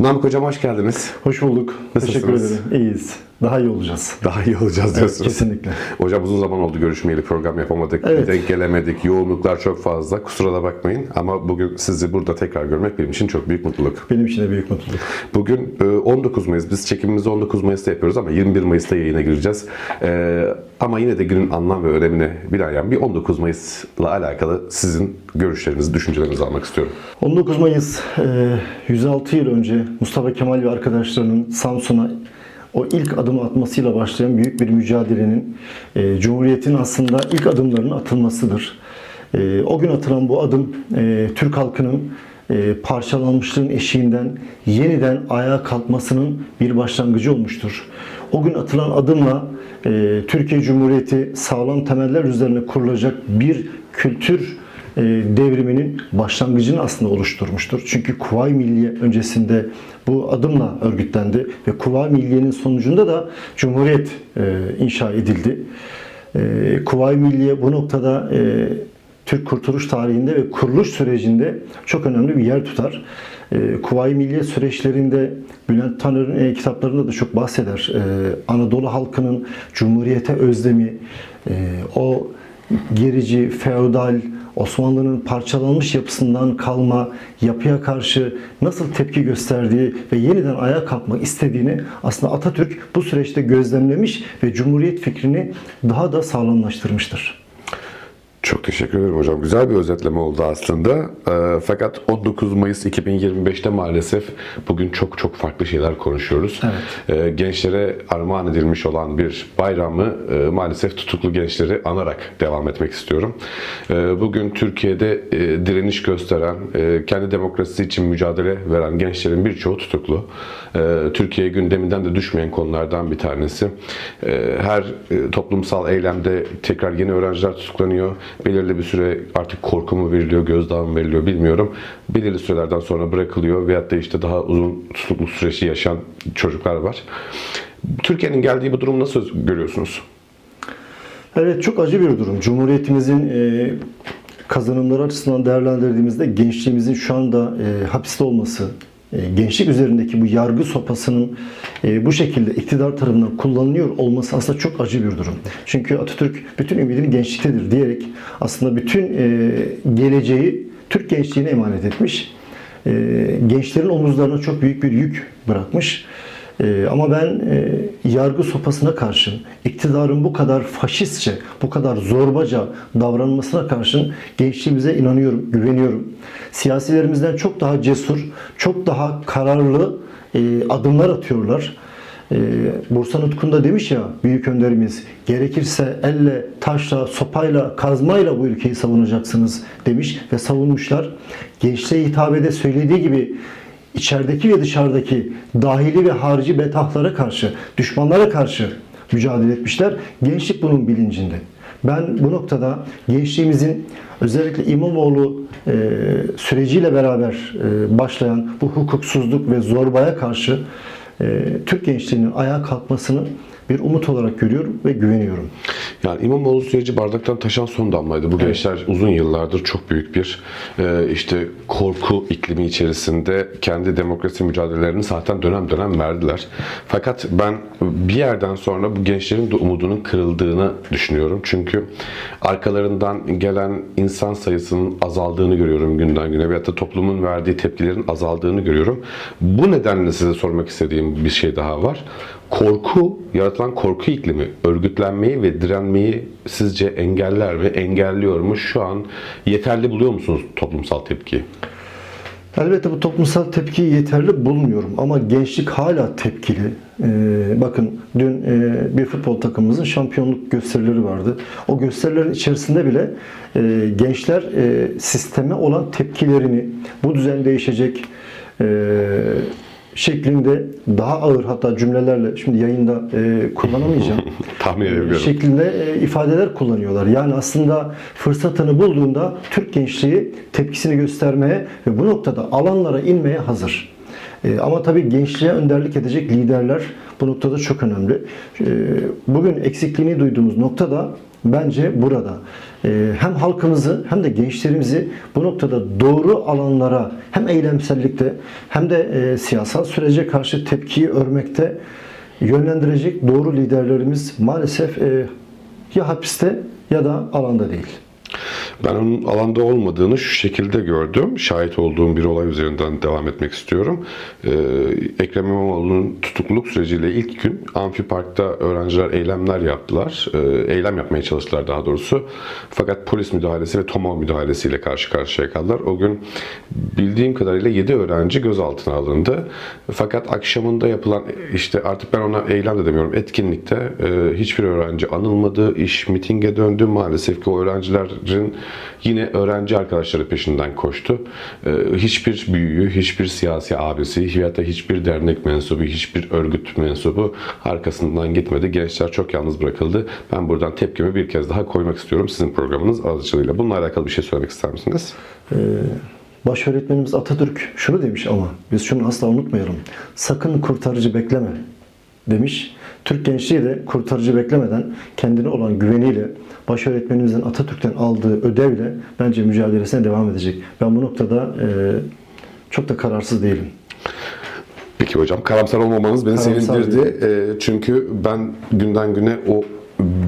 Namık Hocam hoş geldiniz. Hoş bulduk. Nasılsınız? Teşekkür ederim. İyiyiz. Daha iyi olacağız. Daha iyi olacağız diyorsunuz. kesinlikle. Hocam uzun zaman oldu görüşmeyeli program yapamadık. Evet. Denk gelemedik. Yoğunluklar çok fazla. Kusura da bakmayın. Ama bugün sizi burada tekrar görmek benim için çok büyük mutluluk. Benim için de büyük mutluluk. Bugün e, 19 Mayıs. Biz çekimimizi 19 Mayıs'ta yapıyoruz ama 21 Mayıs'ta yayına gireceğiz. E, Ama yine de günün anlam ve önemini bilen bir 19 Mayıs'la alakalı sizin görüşlerinizi, düşüncelerinizi almak istiyorum. 19 Mayıs e, 106 yıl önce Mustafa Kemal ve arkadaşlarının Samsun'a o ilk adımı atmasıyla başlayan büyük bir mücadelenin e, Cumhuriyet'in aslında ilk adımlarının atılmasıdır. E, o gün atılan bu adım e, Türk halkının e, parçalanmışlığın eşiğinden yeniden ayağa kalkmasının bir başlangıcı olmuştur. O gün atılan adımla e, Türkiye Cumhuriyeti sağlam temeller üzerine kurulacak bir kültür devriminin başlangıcını aslında oluşturmuştur. Çünkü Kuvayi Milliye öncesinde bu adımla örgütlendi ve Kuvayi Milliye'nin sonucunda da Cumhuriyet e, inşa edildi. E, Kuvayi Milliye bu noktada e, Türk kurtuluş tarihinde ve kuruluş sürecinde çok önemli bir yer tutar. E, Kuvayi Milliye süreçlerinde Bülent Tanır'ın e, kitaplarında da çok bahseder. E, Anadolu halkının Cumhuriyete özlemi, e, o gerici, feodal, Osmanlı'nın parçalanmış yapısından kalma yapıya karşı nasıl tepki gösterdiği ve yeniden ayağa kalkmak istediğini aslında Atatürk bu süreçte gözlemlemiş ve Cumhuriyet fikrini daha da sağlamlaştırmıştır. Çok teşekkür ederim hocam. Güzel bir özetleme oldu aslında. Ee, fakat 19 Mayıs 2025'te maalesef bugün çok çok farklı şeyler konuşuyoruz. Ee, gençlere armağan edilmiş olan bir bayramı e, maalesef tutuklu gençleri anarak devam etmek istiyorum. Ee, bugün Türkiye'de e, direniş gösteren, e, kendi demokrasisi için mücadele veren gençlerin birçoğu tutuklu. Ee, Türkiye gündeminden de düşmeyen konulardan bir tanesi. Ee, her e, toplumsal eylemde tekrar yeni öğrenciler tutuklanıyor. Belirli bir süre artık korku mu veriliyor, gözdağı mı veriliyor bilmiyorum. Belirli sürelerden sonra bırakılıyor veyahut da işte daha uzun tutukluk süreci yaşayan çocuklar var. Türkiye'nin geldiği bu durumu nasıl görüyorsunuz? Evet çok acı bir durum. Cumhuriyetimizin e, kazanımları açısından değerlendirdiğimizde gençliğimizin şu anda e, hapiste olması, gençlik üzerindeki bu yargı sopasının e, bu şekilde iktidar tarafından kullanılıyor olması aslında çok acı bir durum. Çünkü Atatürk bütün ümidini gençliktedir diyerek aslında bütün e, geleceği Türk gençliğine emanet etmiş. E, gençlerin omuzlarına çok büyük bir yük bırakmış. Ee, ama ben e, yargı sopasına karşın, iktidarın bu kadar faşistçe, bu kadar zorbaca davranmasına karşın gençliğimize inanıyorum, güveniyorum. Siyasilerimizden çok daha cesur, çok daha kararlı e, adımlar atıyorlar. E, Bursa Nutku'nda demiş ya büyük önderimiz gerekirse elle, taşla, sopayla, kazmayla bu ülkeyi savunacaksınız demiş ve savunmuşlar. Gençliğe hitabede söylediği gibi içerideki ve dışarıdaki dahili ve harici betahlara karşı, düşmanlara karşı mücadele etmişler. Gençlik bunun bilincinde. Ben bu noktada gençliğimizin özellikle İmamoğlu e, süreciyle beraber e, başlayan bu hukuksuzluk ve zorbaya karşı e, Türk gençliğinin ayağa kalkmasını bir umut olarak görüyorum ve güveniyorum. Yani İmamoğlu süreci bardaktan taşan son damlaydı. Bu gençler uzun yıllardır çok büyük bir e, işte korku iklimi içerisinde kendi demokrasi mücadelelerini zaten dönem dönem verdiler. Fakat ben bir yerden sonra bu gençlerin de umudunun kırıldığını düşünüyorum. Çünkü arkalarından gelen insan sayısının azaldığını görüyorum günden güne veyahut da toplumun verdiği tepkilerin azaldığını görüyorum. Bu nedenle size sormak istediğim bir şey daha var. Korku, yaratılan korku iklimi örgütlenmeyi ve direnmeyi sizce engeller ve engelliyor mu? Şu an yeterli buluyor musunuz toplumsal tepkiyi? Elbette bu toplumsal tepkiyi yeterli bulmuyorum ama gençlik hala tepkili. Ee, bakın dün e, bir futbol takımımızın şampiyonluk gösterileri vardı. O gösterilerin içerisinde bile e, gençler e, sisteme olan tepkilerini bu düzen değişecek e, şeklinde daha ağır hatta cümlelerle şimdi yayında e, kullanamayacağım. Tahmin edebiliyorum. şeklinde e, ifadeler kullanıyorlar. Yani aslında fırsatını bulduğunda Türk gençliği tepkisini göstermeye ve bu noktada alanlara inmeye hazır. E, ama tabii gençliğe önderlik edecek liderler bu noktada çok önemli. E, bugün eksikliğini duyduğumuz nokta da bence burada. E, hem halkımızı hem de gençlerimizi bu noktada doğru alanlara hem eylemsellikte hem de e, siyasal sürece karşı tepkiyi örmekte yönlendirecek doğru liderlerimiz maalesef e, ya hapiste ya da alanda değil. Ben onun alanda olmadığını şu şekilde gördüm. Şahit olduğum bir olay üzerinden devam etmek istiyorum. Ee, Ekrem İmamoğlu'nun tutukluluk süreciyle ilk gün Amfi Park'ta öğrenciler eylemler yaptılar. Ee, eylem yapmaya çalıştılar daha doğrusu. Fakat polis müdahalesi ve TOMA müdahalesiyle karşı karşıya kaldılar. O gün bildiğim kadarıyla 7 öğrenci gözaltına alındı. Fakat akşamında yapılan işte artık ben ona eylem de demiyorum etkinlikte e, hiçbir öğrenci anılmadı. İş mitinge döndü. Maalesef ki o öğrencilerin yine öğrenci arkadaşları peşinden koştu. E, hiçbir büyüğü, hiçbir siyasi abisi ya da hiçbir dernek mensubu, hiçbir örgüt mensubu arkasından gitmedi. Gençler çok yalnız bırakıldı. Ben buradan tepkimi bir kez daha koymak istiyorum sizin programınız aracılığıyla. Bununla alakalı bir şey söylemek ister misiniz? Baş öğretmenimiz Atatürk şunu demiş ama biz şunu asla unutmayalım. Sakın kurtarıcı bekleme demiş. Türk gençliği de kurtarıcı beklemeden kendine olan güveniyle baş öğretmenimizin Atatürk'ten aldığı ödevle bence mücadelesine devam edecek. Ben bu noktada e, çok da kararsız değilim. Peki hocam karamsar olmamanız beni Karamsar sevindirdi. Ee, çünkü ben günden güne o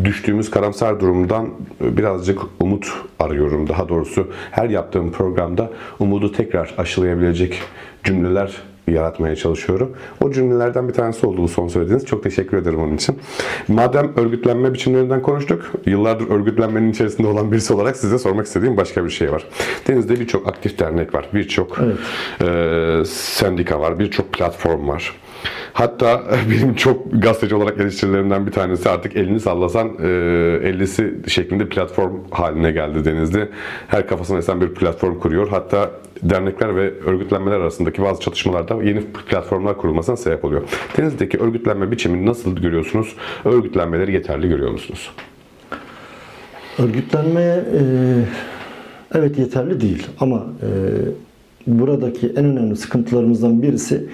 düştüğümüz karamsar durumdan birazcık umut arıyorum. Daha doğrusu her yaptığım programda umudu tekrar aşılayabilecek cümleler yaratmaya çalışıyorum. O cümlelerden bir tanesi oldu bu son söylediğiniz. Çok teşekkür ederim onun için. Madem örgütlenme biçimlerinden konuştuk, yıllardır örgütlenmenin içerisinde olan birisi olarak size sormak istediğim başka bir şey var. Deniz'de birçok aktif dernek var, birçok e, sendika var, birçok platform var. Hatta benim çok gazeteci olarak eleştirilerimden bir tanesi artık elini sallasan e, ellisi şeklinde platform haline geldi Denizli. Her kafasına esen bir platform kuruyor. Hatta dernekler ve örgütlenmeler arasındaki bazı çatışmalarda yeni platformlar kurulmasına sebep oluyor. Denizli'deki örgütlenme biçimini nasıl görüyorsunuz? Örgütlenmeleri yeterli görüyor musunuz? Örgütlenmeye e, evet yeterli değil ama e, buradaki en önemli sıkıntılarımızdan birisi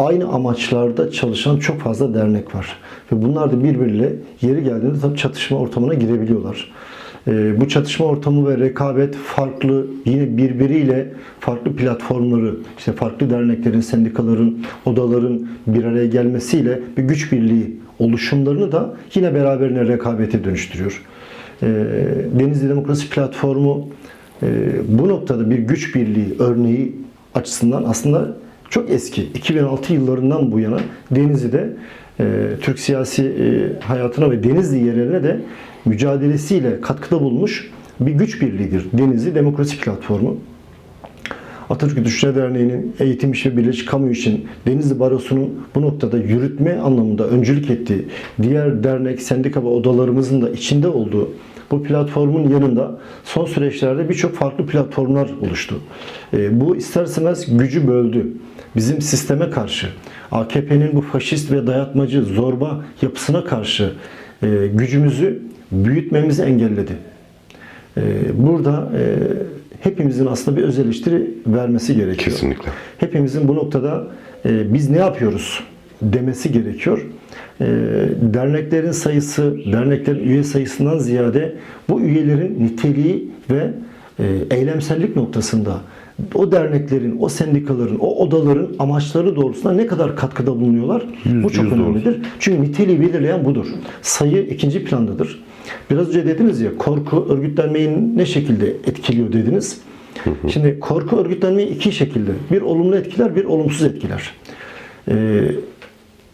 aynı amaçlarda çalışan çok fazla dernek var. Ve bunlar da birbiriyle yeri geldiğinde tabii çatışma ortamına girebiliyorlar. E, bu çatışma ortamı ve rekabet farklı yine birbiriyle farklı platformları işte farklı derneklerin, sendikaların, odaların bir araya gelmesiyle bir güç birliği oluşumlarını da yine beraberine rekabete dönüştürüyor. E, Denizli Demokrasi Platformu e, bu noktada bir güç birliği örneği açısından aslında çok eski. 2006 yıllarından bu yana Denizli'de e, Türk siyasi e, hayatına ve Denizli yerine de mücadelesiyle katkıda bulmuş bir güç birliğidir. Denizli Demokrasi Platformu. Atatürk Düşünce Derneği'nin eğitim işi ve birleşik kamu için Denizli Barosu'nun bu noktada yürütme anlamında öncülük ettiği diğer dernek, sendika ve odalarımızın da içinde olduğu bu platformun yanında son süreçlerde birçok farklı platformlar oluştu. E, bu isterseniz gücü böldü. Bizim sisteme karşı, AKP'nin bu faşist ve dayatmacı, zorba yapısına karşı e, gücümüzü büyütmemizi engelledi. E, burada e, hepimizin aslında bir öz eleştiri vermesi gerekiyor. Kesinlikle. Hepimizin bu noktada e, biz ne yapıyoruz demesi gerekiyor. E, derneklerin sayısı, derneklerin üye sayısından ziyade bu üyelerin niteliği ve e, eylemsellik noktasında o derneklerin, o sendikaların, o odaların amaçları doğrultusunda ne kadar katkıda bulunuyorlar? Yüz- bu çok yüz doğru. önemlidir. Çünkü niteliği belirleyen budur. Sayı ikinci plandadır. Biraz önce dediniz ya korku örgütlenmeyi ne şekilde etkiliyor dediniz. Şimdi korku örgütlenmeyi iki şekilde. Bir olumlu etkiler, bir olumsuz etkiler. Ee,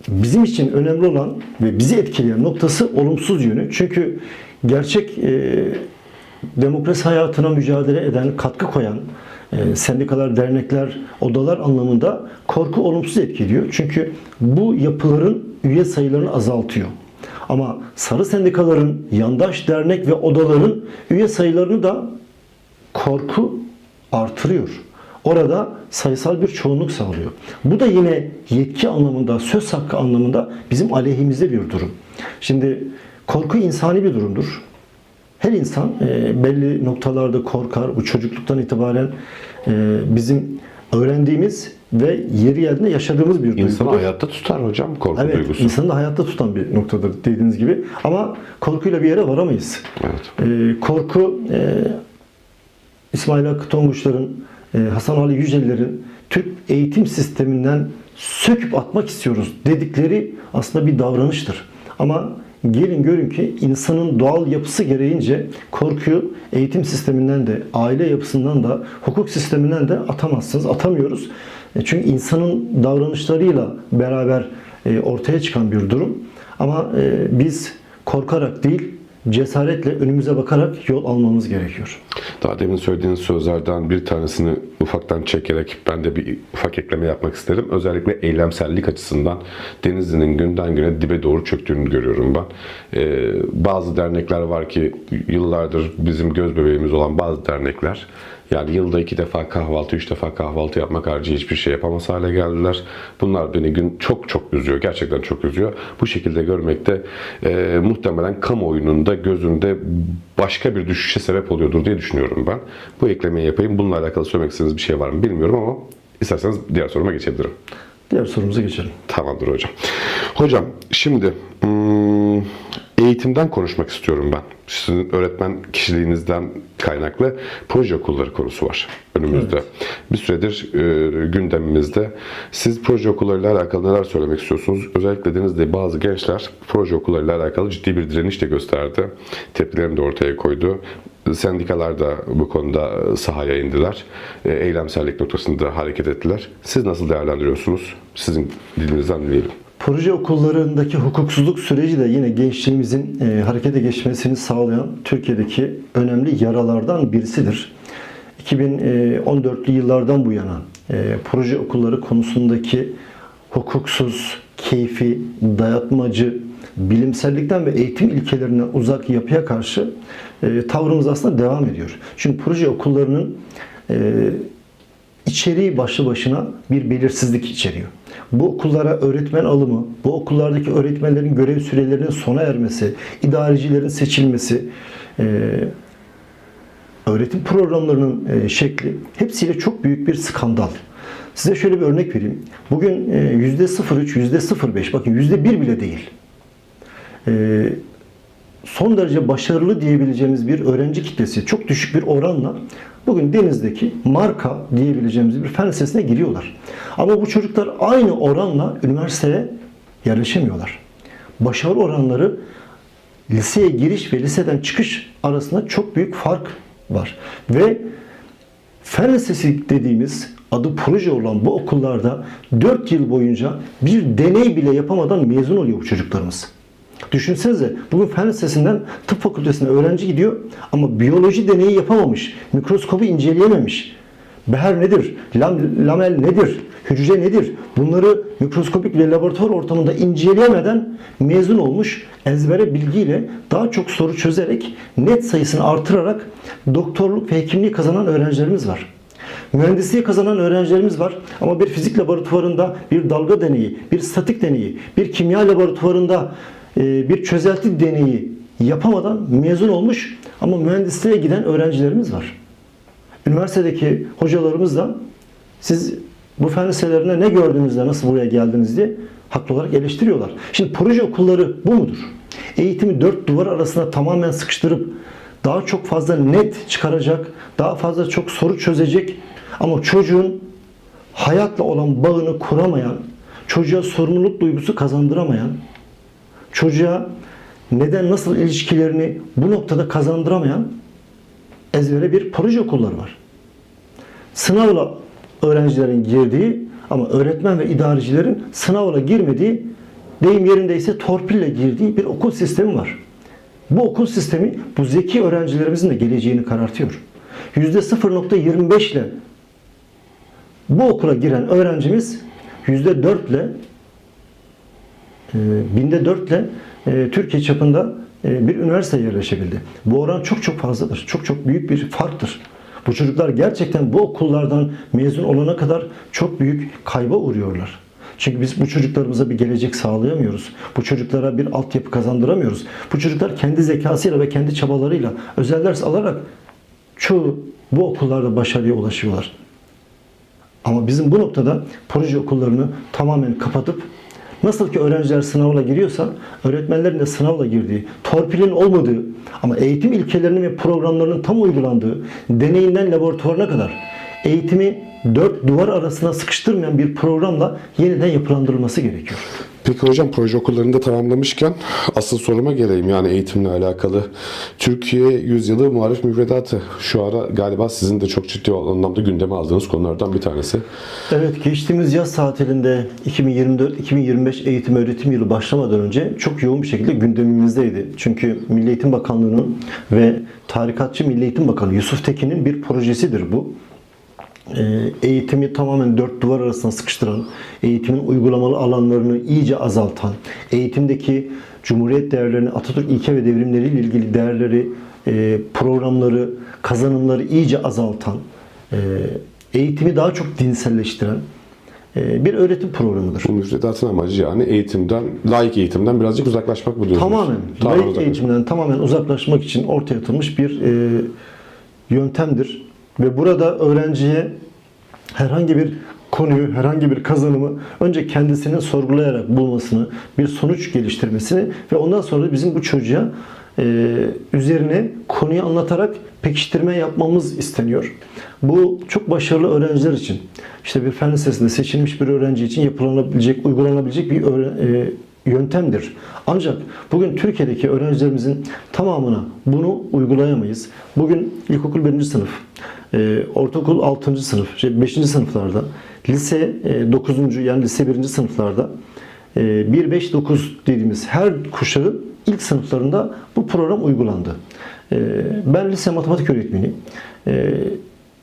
bizim için önemli olan ve bizi etkileyen noktası olumsuz yönü. Çünkü gerçek e, demokrasi hayatına mücadele eden, katkı koyan e, sendikalar, dernekler, odalar anlamında korku olumsuz etkiliyor. Çünkü bu yapıların üye sayılarını azaltıyor. Ama sarı sendikaların, yandaş dernek ve odaların üye sayılarını da korku artırıyor. Orada sayısal bir çoğunluk sağlıyor. Bu da yine yetki anlamında, söz hakkı anlamında bizim aleyhimizde bir durum. Şimdi korku insani bir durumdur. Her insan e, belli noktalarda korkar. Bu çocukluktan itibaren e, bizim öğrendiğimiz ve yeri geldiğinde yaşadığımız bir İnsanı duygudur. hayatta tutar hocam korku Evet, duygusu. insanı da hayatta tutan bir noktadır dediğiniz gibi. Ama korkuyla bir yere varamayız. Evet. Ee, korku e, İsmail Hakkı Tonguçların, e, Hasan Ali Yücel'lerin Türk eğitim sisteminden söküp atmak istiyoruz dedikleri aslında bir davranıştır. Ama gelin görün ki insanın doğal yapısı gereğince korkuyu eğitim sisteminden de, aile yapısından da, hukuk sisteminden de atamazsınız, atamıyoruz. E, Çünkü insanın davranışlarıyla beraber e, ortaya çıkan bir durum. Ama e, biz korkarak değil, cesaretle önümüze bakarak yol almamız gerekiyor. Daha demin söylediğiniz sözlerden bir tanesini ufaktan çekerek ben de bir ufak ekleme yapmak isterim. Özellikle eylemsellik açısından Denizli'nin günden güne dibe doğru çöktüğünü görüyorum ben. Ee, bazı dernekler var ki yıllardır bizim göz bebeğimiz olan bazı dernekler yani yılda iki defa kahvaltı, üç defa kahvaltı yapmak harici hiçbir şey yapamaz hale geldiler. Bunlar beni gün çok çok üzüyor. Gerçekten çok üzüyor. Bu şekilde görmek de e, muhtemelen kamuoyunun da gözünde başka bir düşüşe sebep oluyordur diye düşünüyorum ben. Bu eklemeyi yapayım. Bununla alakalı söylemek istediğiniz bir şey var mı bilmiyorum ama isterseniz diğer soruma geçebilirim. Diğer sorumuza geçelim. Tamamdır hocam. Hocam şimdi hmm, eğitimden konuşmak istiyorum ben. Sizin öğretmen kişiliğinizden kaynaklı proje okulları konusu var önümüzde. Bir süredir e, gündemimizde. Siz proje okullarıyla alakalı neler söylemek istiyorsunuz? Özellikle Deniz'de bazı gençler proje okullarıyla alakalı ciddi bir direniş de gösterdi. Tepkilerini de ortaya koydu. Sendikalar da bu konuda sahaya indiler. E, Eylemsellik noktasında hareket ettiler. Siz nasıl değerlendiriyorsunuz? Sizin dilinizden dinleyelim. Proje okullarındaki hukuksuzluk süreci de yine gençliğimizin e, harekete geçmesini sağlayan Türkiye'deki önemli yaralardan birisidir. 2014'lü yıllardan bu yana e, proje okulları konusundaki hukuksuz, keyfi, dayatmacı, bilimsellikten ve eğitim ilkelerinden uzak yapıya karşı e, tavrımız aslında devam ediyor. Çünkü proje okullarının e, içeriği başlı başına bir belirsizlik içeriyor. Bu okullara öğretmen alımı, bu okullardaki öğretmenlerin görev sürelerinin sona ermesi, idarecilerin seçilmesi, e, öğretim programlarının e, şekli hepsiyle çok büyük bir skandal. Size şöyle bir örnek vereyim. Bugün e, %03, %05, bakın %1 bile değil. E, son derece başarılı diyebileceğimiz bir öğrenci kitlesi çok düşük bir oranla bugün denizdeki marka diyebileceğimiz bir fen lisesine giriyorlar. Ama bu çocuklar aynı oranla üniversiteye yerleşemiyorlar. Başarı oranları liseye giriş ve liseden çıkış arasında çok büyük fark var. Ve fen lisesi dediğimiz adı proje olan bu okullarda 4 yıl boyunca bir deney bile yapamadan mezun oluyor bu çocuklarımız. Düşünsenize bugün fen lisesinden tıp fakültesine öğrenci gidiyor ama biyoloji deneyi yapamamış, mikroskobu inceleyememiş. Beher nedir? Lam, lamel nedir? Hücre nedir? Bunları mikroskopik ve laboratuvar ortamında inceleyemeden mezun olmuş ezbere bilgiyle daha çok soru çözerek net sayısını artırarak doktorluk ve hekimliği kazanan öğrencilerimiz var. Mühendisliği kazanan öğrencilerimiz var ama bir fizik laboratuvarında bir dalga deneyi, bir statik deneyi, bir kimya laboratuvarında bir çözelti deneyi yapamadan mezun olmuş ama mühendisliğe giden öğrencilerimiz var. Üniversitedeki hocalarımız da siz bu fen liselerine ne gördünüz de nasıl buraya geldiniz diye haklı olarak eleştiriyorlar. Şimdi proje okulları bu mudur? Eğitimi dört duvar arasında tamamen sıkıştırıp daha çok fazla net çıkaracak, daha fazla çok soru çözecek ama çocuğun hayatla olan bağını kuramayan, çocuğa sorumluluk duygusu kazandıramayan, çocuğa neden nasıl ilişkilerini bu noktada kazandıramayan ezbere bir proje okulları var. Sınavla öğrencilerin girdiği ama öğretmen ve idarecilerin sınavla girmediği deyim yerindeyse torpille girdiği bir okul sistemi var. Bu okul sistemi bu zeki öğrencilerimizin de geleceğini karartıyor. %0.25 ile bu okula giren öğrencimiz %4 ile binde 4 ile e, Türkiye çapında e, bir üniversiteye yerleşebildi. Bu oran çok çok fazladır. Çok çok büyük bir farktır. Bu çocuklar gerçekten bu okullardan mezun olana kadar çok büyük kayba uğruyorlar. Çünkü biz bu çocuklarımıza bir gelecek sağlayamıyoruz. Bu çocuklara bir altyapı kazandıramıyoruz. Bu çocuklar kendi zekasıyla ve kendi çabalarıyla özel ders alarak çoğu bu okullarda başarıya ulaşıyorlar. Ama bizim bu noktada proje okullarını tamamen kapatıp Nasıl ki öğrenciler sınavla giriyorsa öğretmenlerin de sınavla girdiği, torpilin olmadığı ama eğitim ilkelerinin ve programlarının tam uygulandığı, deneyinden laboratuvarına kadar eğitimi dört duvar arasına sıkıştırmayan bir programla yeniden yapılandırılması gerekiyor. Peki hocam proje okullarında tamamlamışken asıl soruma geleyim yani eğitimle alakalı. Türkiye Yüzyılı Muharif Müfredatı şu ara galiba sizin de çok ciddi anlamda gündeme aldığınız konulardan bir tanesi. Evet, geçtiğimiz yaz tatilinde 2024-2025 eğitim öğretim yılı başlamadan önce çok yoğun bir şekilde gündemimizdeydi. Çünkü Milli Eğitim Bakanlığı'nın ve Tarikatçı Milli Eğitim Bakanı Yusuf Tekin'in bir projesidir bu. Ee, Eğitimi tamamen dört duvar arasına sıkıştıran, eğitimin uygulamalı alanlarını iyice azaltan, eğitimdeki Cumhuriyet değerlerini, Atatürk ilke ve devrimleriyle ilgili değerleri, e, programları, kazanımları iyice azaltan, e, eğitimi daha çok dinselleştiren e, bir öğretim programıdır. Bu müfredatın amacı yani eğitimden, layık eğitimden birazcık uzaklaşmak mı diyorsunuz? Tamamen, Tamamen layık uzaklaşmak. eğitimden tamamen uzaklaşmak için ortaya atılmış bir e, yöntemdir. Ve burada öğrenciye herhangi bir konuyu, herhangi bir kazanımı önce kendisinin sorgulayarak bulmasını, bir sonuç geliştirmesini ve ondan sonra bizim bu çocuğa e, üzerine konuyu anlatarak pekiştirme yapmamız isteniyor. Bu çok başarılı öğrenciler için, işte bir fen lisesinde seçilmiş bir öğrenci için yapılanabilecek, uygulanabilecek bir öğre- e, yöntemdir. Ancak bugün Türkiye'deki öğrencilerimizin tamamına bunu uygulayamayız. Bugün ilkokul 1. sınıf, e, ortaokul 6. sınıf, şey 5. sınıflarda, lise e, 9. yani lise 1. sınıflarda e, 1-5-9 dediğimiz her kuşağın ilk sınıflarında bu program uygulandı. E, Ben lise matematik öğretmeniyim. E,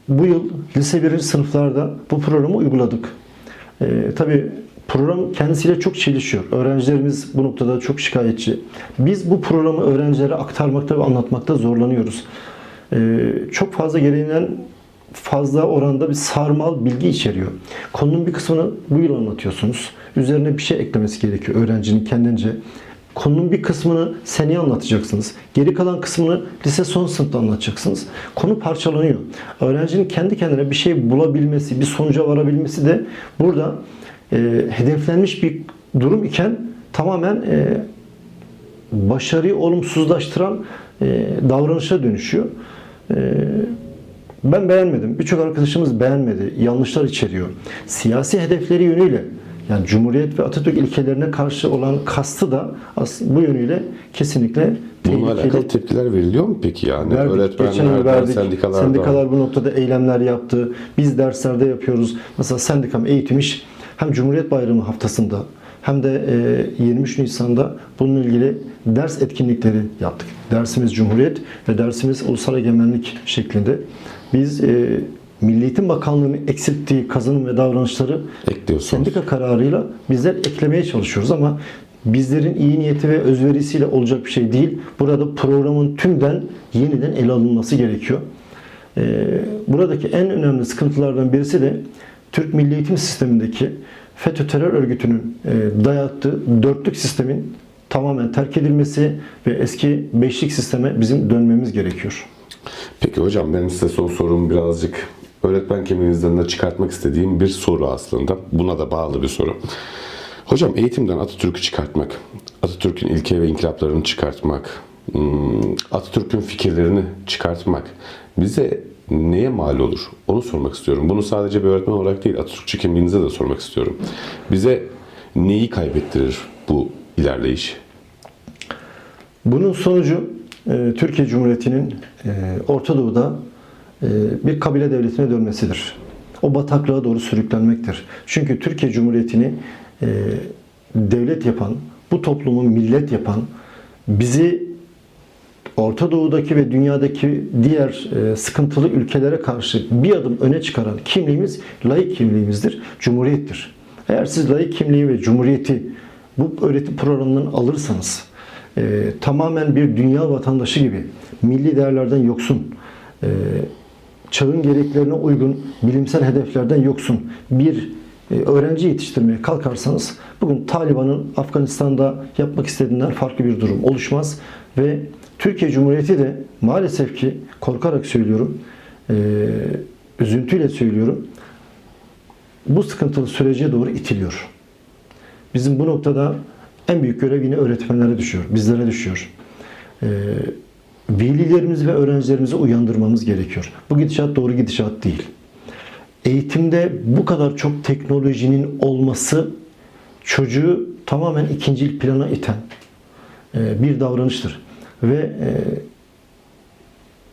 Bu yıl lise 1. sınıflarda bu programı uyguladık. E, tabii program kendisiyle çok çelişiyor. Öğrencilerimiz bu noktada çok şikayetçi. Biz bu programı öğrencilere aktarmakta ve anlatmakta zorlanıyoruz. E, çok fazla gereğinden fazla oranda bir sarmal bilgi içeriyor. Konunun bir kısmını bu yıl anlatıyorsunuz. Üzerine bir şey eklemesi gerekiyor öğrencinin kendince. Konunun bir kısmını seneye anlatacaksınız. Geri kalan kısmını lise son sınıfta anlatacaksınız. Konu parçalanıyor. Öğrencinin kendi kendine bir şey bulabilmesi, bir sonuca varabilmesi de burada e, hedeflenmiş bir durum iken tamamen e, başarıyı olumsuzlaştıran e, davranışa dönüşüyor. E, ben beğenmedim. Birçok arkadaşımız beğenmedi. Yanlışlar içeriyor. Siyasi hedefleri yönüyle yani Cumhuriyet ve Atatürk ilkelerine karşı olan kastı da bu yönüyle kesinlikle Bununla tehlikeli. alakalı tepkiler veriliyor mu peki yani? Verdik. Öğretmenlerden, verdik. sendikalardan. Sendikalar bu noktada eylemler yaptı. Biz derslerde yapıyoruz. Mesela sendikam eğitim iş hem Cumhuriyet Bayramı haftasında hem de e, 23 Nisan'da bununla ilgili ders etkinlikleri yaptık. Dersimiz Cumhuriyet ve dersimiz Ulusal Egemenlik şeklinde. Biz e, Milli Eğitim Bakanlığı'nın eksilttiği kazanım ve davranışları Ekliyorsunuz. sendika kararıyla bizler eklemeye çalışıyoruz ama bizlerin iyi niyeti ve özverisiyle olacak bir şey değil. Burada programın tümden yeniden ele alınması gerekiyor. Ee, buradaki en önemli sıkıntılardan birisi de Türk Milli Eğitim Sistemi'ndeki FETÖ terör örgütünün e, dayattığı dörtlük sistemin tamamen terk edilmesi ve eski beşlik sisteme bizim dönmemiz gerekiyor. Peki hocam benim size son sorum birazcık öğretmen kimliğinizden de çıkartmak istediğim bir soru aslında. Buna da bağlı bir soru. Hocam eğitimden Atatürk'ü çıkartmak, Atatürk'ün ilke ve inkılaplarını çıkartmak, Atatürk'ün fikirlerini çıkartmak bize neye mal olur? Onu sormak istiyorum. Bunu sadece bir öğretmen olarak değil, Atatürkçü kimliğinize de sormak istiyorum. Bize neyi kaybettirir bu ilerleyiş? Bunun sonucu e, Türkiye Cumhuriyeti'nin e, Orta Doğu'da e, bir kabile devletine dönmesidir. O bataklığa doğru sürüklenmektir. Çünkü Türkiye Cumhuriyeti'ni devlet yapan, bu toplumu millet yapan, bizi Orta Doğu'daki ve dünyadaki diğer e, sıkıntılı ülkelere karşı bir adım öne çıkaran kimliğimiz layık kimliğimizdir, cumhuriyettir. Eğer siz layık kimliği ve cumhuriyeti bu öğretim programından alırsanız e, tamamen bir dünya vatandaşı gibi milli değerlerden yoksun, e, çağın gereklerine uygun bilimsel hedeflerden yoksun bir e, öğrenci yetiştirmeye kalkarsanız bugün Taliban'ın Afganistan'da yapmak istediğinden farklı bir durum oluşmaz ve Türkiye Cumhuriyeti de maalesef ki korkarak söylüyorum, e, üzüntüyle söylüyorum, bu sıkıntılı sürece doğru itiliyor. Bizim bu noktada en büyük görev yine öğretmenlere düşüyor, bizlere düşüyor. Ee, velilerimizi ve öğrencilerimizi uyandırmamız gerekiyor. Bu gidişat doğru gidişat değil. Eğitimde bu kadar çok teknolojinin olması çocuğu tamamen ikinci plana iten e, bir davranıştır. Ve e,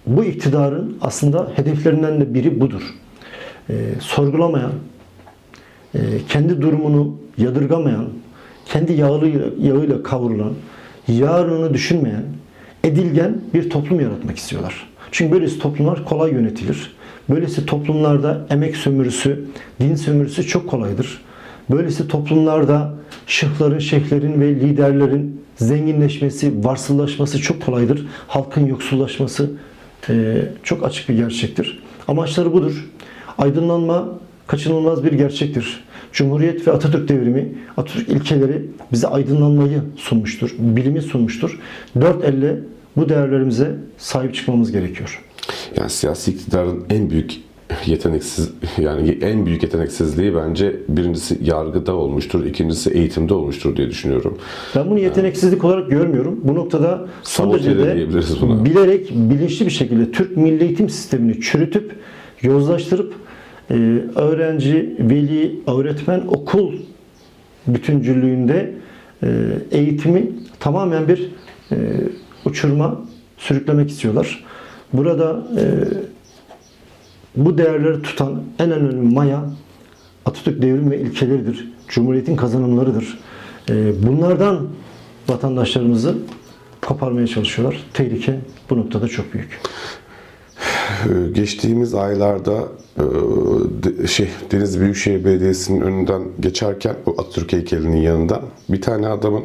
bu iktidarın aslında hedeflerinden de biri budur. E, sorgulamayan, e, kendi durumunu yadırgamayan, kendi yağıyla, yağıyla kavrulan, yarını düşünmeyen, edilgen bir toplum yaratmak istiyorlar. Çünkü böylesi toplumlar kolay yönetilir. Böylesi toplumlarda emek sömürüsü, din sömürüsü çok kolaydır. Böylesi toplumlarda şıhların, şeyhlerin ve liderlerin zenginleşmesi, varsıllaşması çok kolaydır. Halkın yoksullaşması e, çok açık bir gerçektir. Amaçları budur. Aydınlanma kaçınılmaz bir gerçektir. Cumhuriyet ve Atatürk devrimi, Atatürk ilkeleri bize aydınlanmayı sunmuştur, bilimi sunmuştur. Dört elle bu değerlerimize sahip çıkmamız gerekiyor. Yani siyasi iktidarın en büyük yeteneksiz yani en büyük yeteneksizliği bence birincisi yargıda olmuştur, ikincisi eğitimde olmuştur diye düşünüyorum. Ben bunu yeteneksizlik olarak görmüyorum. Bu noktada son derece de bilerek, bilinçli bir şekilde Türk milli eğitim sistemini çürütüp, yozlaştırıp e, öğrenci, veli, öğretmen, okul bütüncüllüğünde e, eğitimi tamamen bir e, uçurma sürüklemek istiyorlar. Burada e, bu değerleri tutan en önemli maya Atatürk devrim ve ilkeleridir. Cumhuriyetin kazanımlarıdır. E, bunlardan vatandaşlarımızı koparmaya çalışıyorlar. Tehlike bu noktada çok büyük. Ee, Geçtiğimiz aylarda e, şey Deniz Büyükşehir Belediyesi'nin önünden geçerken o Atatürk heykelinin yanından bir tane adamın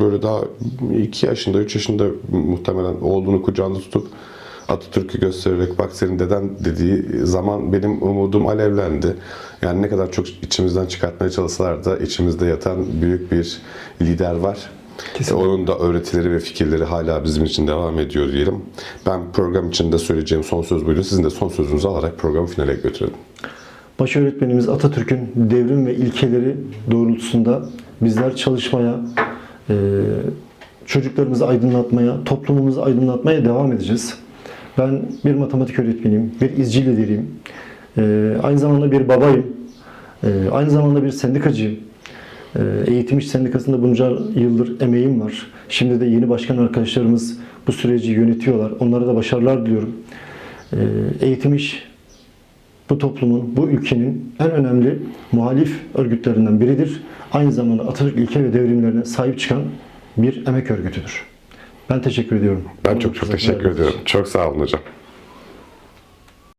böyle daha 2 yaşında 3 yaşında muhtemelen oğlunu kucağında tutup Atatürk'ü göstererek bak senin deden dediği zaman benim umudum alevlendi. Yani ne kadar çok içimizden çıkartmaya çalışsalar da içimizde yatan büyük bir lider var. Kesinlikle. Onun da öğretileri ve fikirleri hala bizim için devam ediyor diyelim. Ben program içinde söyleyeceğim son söz buydu. Sizin de son sözünüzü alarak programı finale götürelim. Baş öğretmenimiz Atatürk'ün devrim ve ilkeleri doğrultusunda bizler çalışmaya, e, çocuklarımızı aydınlatmaya, toplumumuzu aydınlatmaya devam edeceğiz. Ben bir matematik öğretmeniyim, bir izci lideriyim. E, aynı zamanda bir babayım. E, aynı zamanda bir sendikacıyım. E, Eğitim İş Sendikası'nda bunca yıldır emeğim var. Şimdi de yeni başkan arkadaşlarımız bu süreci yönetiyorlar. Onlara da başarılar diliyorum. E, Eğitim İş bu toplumun, bu ülkenin en önemli muhalif örgütlerinden biridir. Aynı zamanda Atatürk ilke ve devrimlerine sahip çıkan bir emek örgütüdür. Ben teşekkür ediyorum. Ben çok çok teşekkür ediyorum. Çok sağ olun hocam.